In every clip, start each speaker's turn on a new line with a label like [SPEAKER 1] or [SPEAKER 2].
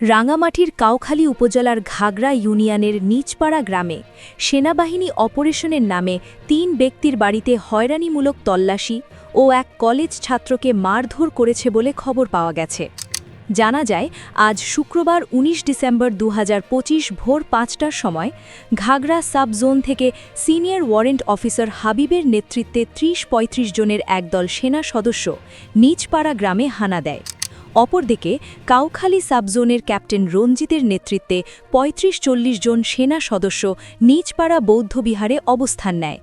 [SPEAKER 1] রাঙামাটির কাউখালী উপজেলার ঘাগড়া ইউনিয়নের নিচপাড়া গ্রামে সেনাবাহিনী অপারেশনের নামে তিন ব্যক্তির বাড়িতে হয়রানিমূলক তল্লাশি ও এক কলেজ ছাত্রকে মারধর করেছে বলে খবর পাওয়া গেছে। জানা যায়, আজ শুক্রবার ১৯ ডিসেম্বর দু হাজার পঁচিশ ভোর পাঁচটার সময় ঘাগড়া সাব জোন থেকে সিনিয়র ওয়ারেন্ট অফিসার হাবিবের নেতৃত্বে ত্রিশ পঁয়ত্রিশ জনের একদল সেনা সদস্য নিচপাড়া গ্রামে হানা দেয়। অপরদিকে, কাউখালী সাবজোনের ক্যাপ্টেন রঞ্জিতের নেতৃত্বে ৩৫ চল্লিশ জন সেনা সদস্য নিজপাড়া বৌদ্ধবিহারে অবস্থান নেয়।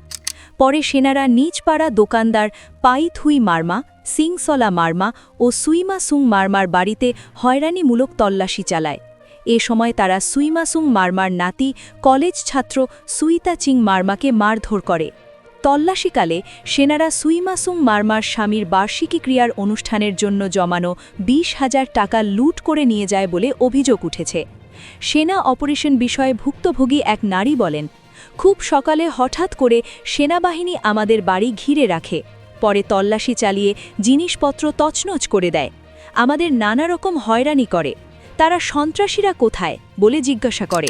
[SPEAKER 1] পরে সেনারা নিজপাড়া দোকানদার পাইথুই মার্মা, সিংসলা মার্মা ও সুইমা সুং মার্মার বাড়িতে হয়রানিমূলক তল্লাশি চালায়। এ সময় তারা সুইমাসুং মার্মার নাতি, কলেজ ছাত্র সুইতা চিং মার্মাকে মারধর করে। তল্লাশিকালে সেনারা সুইমাসুং মার্মার স্বামীর বার্ষিকী ক্রিয়ার অনুষ্ঠানের জন্য জমানো বিশ হাজার টাকা লুট করে নিয়ে যায় বলে অভিযোগ উঠেছে। সেনা অপারেশন বিষয়ে ভুক্তভোগী এক নারী বলেন, খুব সকালে হঠাৎ করে সেনাবাহিনী আমাদের বাড়ি ঘিরে রাখে। পরে তল্লাশি চালিয়ে জিনিসপত্র তছনছ করে দেয়। আমাদের নানা রকম হয়রানি করে। তারা সন্ত্রাসীরা কোথায় বলে জিজ্ঞাসা করে।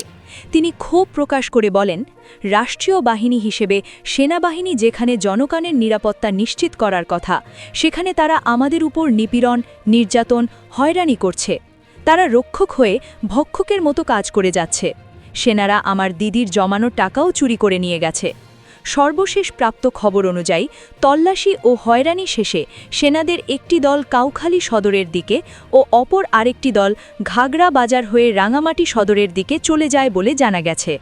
[SPEAKER 1] তিনি ক্ষোভ প্রকাশ করে বলেন, রাষ্ট্রীয় বাহিনী হিসেবে সেনাবাহিনী যেখানে জনগণের নিরাপত্তা নিশ্চিত করার কথা, সেখানে তারা আমাদের উপর নিপীড়ন, নির্যাতন, হয়রানি করছে। তারা রক্ষক হয়ে ভক্ষকের মতো কাজ করে যাচ্ছে। সেনারা আমার দিদির জমানো টাকাও চুরি করে নিয়ে গেছে। সর্বশেষ প্রাপ্ত খবর অনুযায়ী, তল্লাশি ও হয়রানি শেষে সেনাদের একটি দল কাউখালী সদরের দিকে ও অপর আরেকটি দল ঘাগড়া বাজার হয়ে রাঙামাটি সদরের দিকে চলে যায় বলে জানা গেছে।